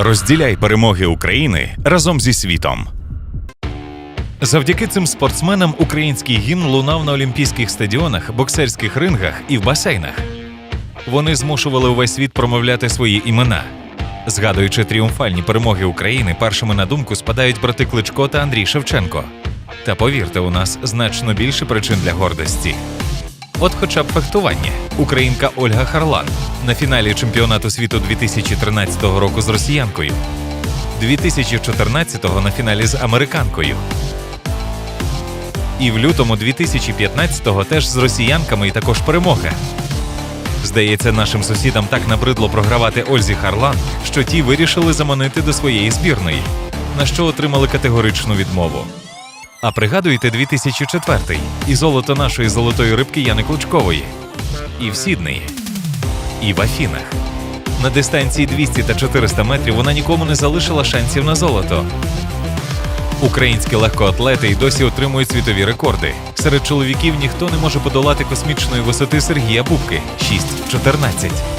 Розділяй перемоги України разом зі світом. Завдяки цим спортсменам український гімн лунав на олімпійських стадіонах, боксерських рингах і в басейнах. Вони змушували увесь світ промовляти свої імена. Згадуючи тріумфальні перемоги України, першими на думку спадають брати Кличко та Андрій Шевченко. Та повірте, у нас значно більше причин для гордості. От хоча б фехтування. Українка Ольга Харлан на фіналі чемпіонату світу 2013 року з росіянкою, 2014-го на фіналі з американкою. І в лютому 2015-го теж з росіянками і також перемога. Здається, нашим сусідам так набридло програвати Ользі Харлан, що ті вирішили заманити до своєї збірної, на що отримали категоричну відмову. А пригадуєте 2004 і золото нашої золотої рибки Яни Клучкової, і в Сіднеї, і в Афінах. На дистанції 200 та 400 метрів вона нікому не залишила шансів на золото. Українські легкоатлети й досі отримують світові рекорди. Серед чоловіків ніхто не може подолати космічної висоти Сергія Бубки 6.14.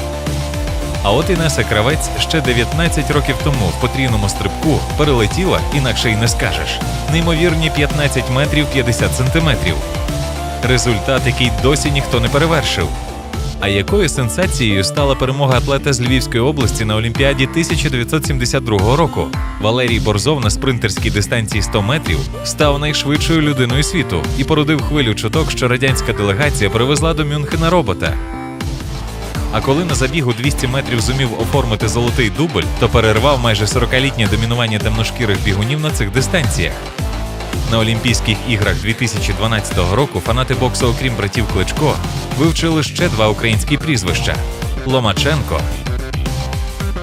А от Інеса Кравець ще 19 років тому в потрійному стрибку перелетіла, інакше й не скажеш. Неймовірні 15 метрів 50 сантиметрів. Результат, який досі ніхто не перевершив. А якою сенсацією стала перемога атлета з Львівської області на Олімпіаді 1972 року? Валерій Борзов на спринтерській дистанції 100 метрів став найшвидшою людиною світу і породив хвилю чуток, що радянська делегація привезла до Мюнхена робота. А коли на забігу 200 метрів зумів оформити золотий дубль, то перервав майже 40-літнє домінування темношкірих бігунів на цих дистанціях. На Олімпійських іграх 2012 року фанати боксу, окрім братів Кличко, вивчили ще два українські прізвища: Ломаченко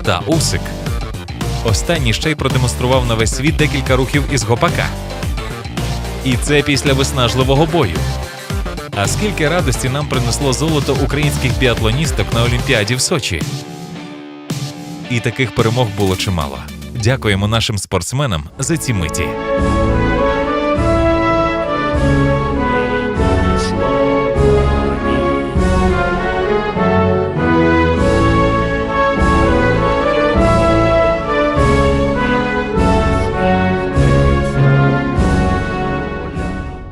та Усик. Останній ще й продемонстрував на весь світ декілька рухів із гопака. І це після виснажливого бою. А скільки радості нам принесло золото українських біатлоністок на Олімпіаді в Сочі? І таких перемог було чимало. Дякуємо нашим спортсменам за ці миті.